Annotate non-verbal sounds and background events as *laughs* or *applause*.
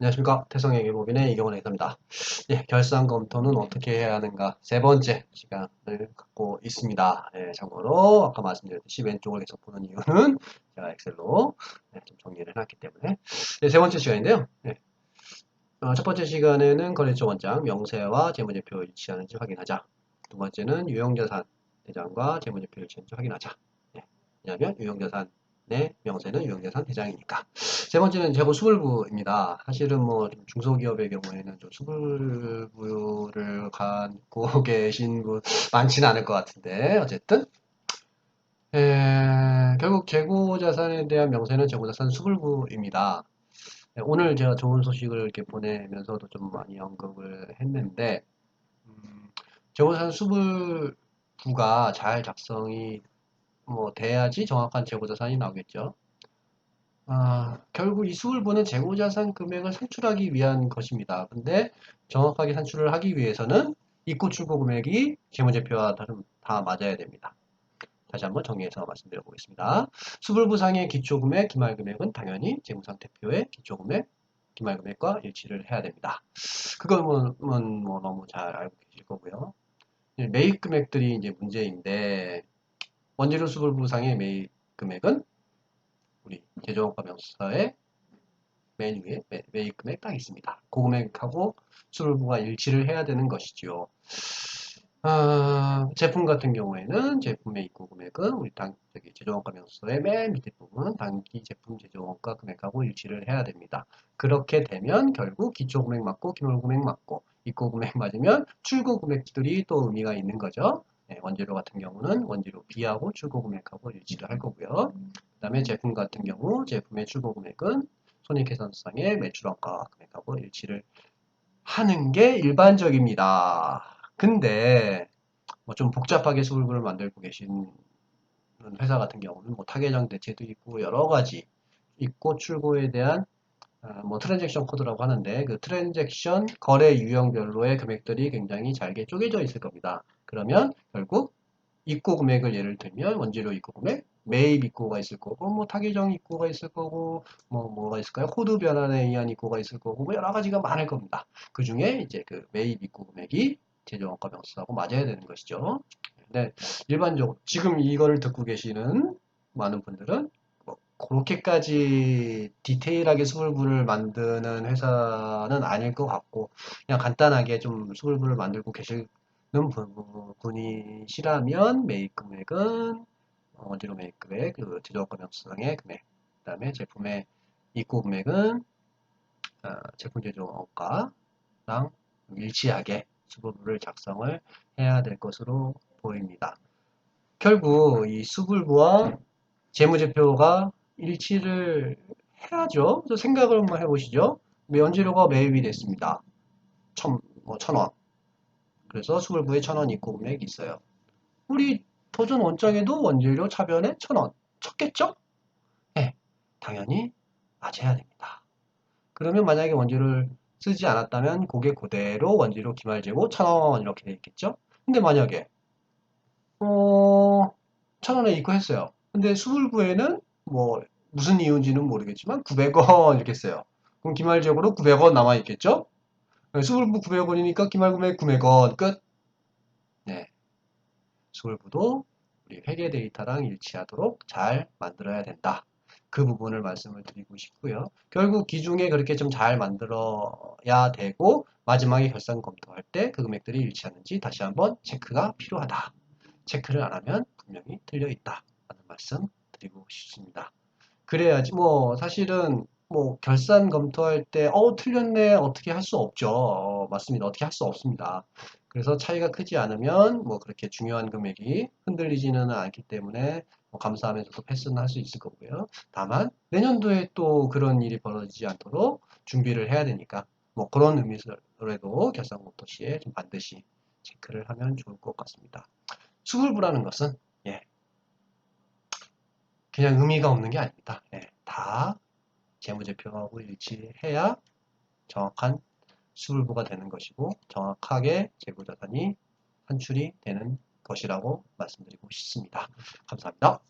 안녕하십니까. 태성의 일법인의 이경원 회사입니다. 예, 결산 검토는 어떻게 해야 하는가 세 번째 시간을 갖고 있습니다. 예, 참고로 아까 말씀드렸듯이 왼쪽을 계속 보는 이유는 제가 엑셀로 예, 좀 정리를 해놨기 때문에 예, 세 번째 시간인데요. 예. 어, 첫 번째 시간에는 거래처 원장 명세와 재무제표 일치하는지 확인하자. 두 번째는 유형자산 대장과 재무제표 일치하는지 확인하자. 예, 왜냐하면 유형자산 의 명세는 유형자산 대장이니까. 세 번째는 재고 수불부입니다. 사실은 뭐 중소기업의 경우에는 좀 수불부를 갖고 *laughs* 계신 분 많지는 않을 것 같은데 어쨌든 에, 결국 재고자산에 대한 명세는 재고자산 수불부입니다. 네, 오늘 제가 좋은 소식을 이렇게 보내면서도 좀 많이 언급을 했는데 음, 재고자산 수불부가 잘 작성이 뭐 돼야지 정확한 재고자산이 나오겠죠. 아, 결국 이 수불부는 재고자산 금액을 산출하기 위한 것입니다. 근데 정확하게 산출을 하기 위해서는 입고 출고 금액이 재무제표와 다 맞아야 됩니다. 다시 한번 정리해서 말씀드려 보겠습니다. 수불부상의 기초금액, 기말금액은 당연히 재무상태표의 기초금액, 기말금액과 일치를 해야 됩니다. 그건 뭐, 뭐, 뭐 너무 잘 알고 계실 거고요. 매입 금액들이 이제 문제인데 원재료 수불 부상의 매입 금액은 우리 명사의 맨 위에 매, 매입 금액 딱 있습니다. 그 금액하고 수불부가 일치를 해야 되는 것이지요. 아, 제품 같은 경우에는 제품의 입고 금액은 우리 당, 저기 제조원가 명서의 맨 밑에 부분 단기 제품 제조원가 금액하고 일치를 해야 됩니다. 그렇게 되면 결국 기초 금액 맞고 기물 금액 맞고 입고 금액 맞으면 출고 금액들이 또 의미가 있는 거죠. 네, 원재료 같은 경우는 원재료 B하고 출고 금액하고 일치를 할 거고요. 그 다음에 제품 같은 경우 제품의 출고 금액은 손익계산상의 매출원가 금액하고 일치를 하는 게 일반적입니다. 근데 뭐 좀 복잡하게 수급을 만들고 계신 회사 같은 경우는 뭐 타계정 대체도 있고 여러 가지 있고 출고에 대한 아, 뭐 트랜잭션 코드라고 하는데 그 트랜잭션 거래 유형별로의 금액들이 굉장히 잘게 쪼개져 있을 겁니다. 그러면 결국 입고 금액을 예를 들면 원재료 입고 금액, 매입 입고가 있을 거고, 뭐 타계정 입고가 있을 거고, 뭐 뭐가 있을까요? 코드 변환에 의한 입고가 있을 거고, 뭐 여러 가지가 많을 겁니다. 그 중에 이제 그 매입 입고 금액이 제조원가 명수하고 맞아야 되는 것이죠. 근데 일반적으로 지금 이거를 듣고 계시는 많은 분들은 그렇게까지 디테일하게 수불부를 만드는 회사는 아닐 것 같고 그냥 간단하게 좀 수불부를 만들고 계시는 분이시라면 매입 금액은 어디로 매입 금액, 그 제조업권 협상의 금액, 그 다음에 제품의 입고 금액은 어, 제품 제조업가랑 일치하게 수불부를 작성을 해야 될 것으로 보입니다. 결국 이 수불부와 재무제표가 일치를 해야죠. 그래서 생각을 한번 해보시죠. 연재료가 매입이 됐습니다. 천, 뭐, 천 원. 그래서 수불부에 천 원 입고 금액이 있어요. 우리 도전 원장에도 원재료 차변에 천 원. 쳤겠죠? 네, 당연히 맞아야 됩니다. 그러면 만약에 원재료를 쓰지 않았다면 고게 그대로 원재료 기말재고 천 원 이렇게 돼 있겠죠? 근데 만약에 어, 천 원에 입고 했어요. 근데 수불부에는 뭐 무슨 이유인지는 모르겠지만 900원 이렇게 써요. 그럼 기말적으로 900원 남아 있겠죠? 수불부 900원이니까 기말금액 900원 끝. 네. 수불부도 우리 회계 데이터랑 일치하도록 잘 만들어야 된다. 그 부분을 말씀을 드리고 싶고요. 결국 기중에 그렇게 좀 잘 만들어야 되고 마지막에 결산 검토할 때 그 금액들이 일치하는지 다시 한번 체크가 필요하다. 체크를 안 하면 분명히 틀려 있다. 라는 말씀 드리고 싶습니다. 그래야지 뭐 사실은 뭐 결산 검토할 때 어 틀렸네 어떻게 할 수 없죠. 어, 맞습니다. 어떻게 할 수 없습니다. 그래서 차이가 크지 않으면 뭐 그렇게 중요한 금액이 흔들리지는 않기 때문에 뭐 감사하면서도 패스는 할 수 있을 거고요. 다만 내년도에 또 그런 일이 벌어지지 않도록 준비를 해야 되니까 뭐 그런 의미로라도 결산 검토 시에 좀 반드시 체크를 하면 좋을 것 같습니다. 수불부라는 것은 예, 그냥 의미가 없는 게 아닙니다. 예, 다 재무제표하고 일치해야 정확한 수불부가 되는 것이고 정확하게 재고자산이 산출이 되는 것이라고 말씀드리고 싶습니다. 감사합니다.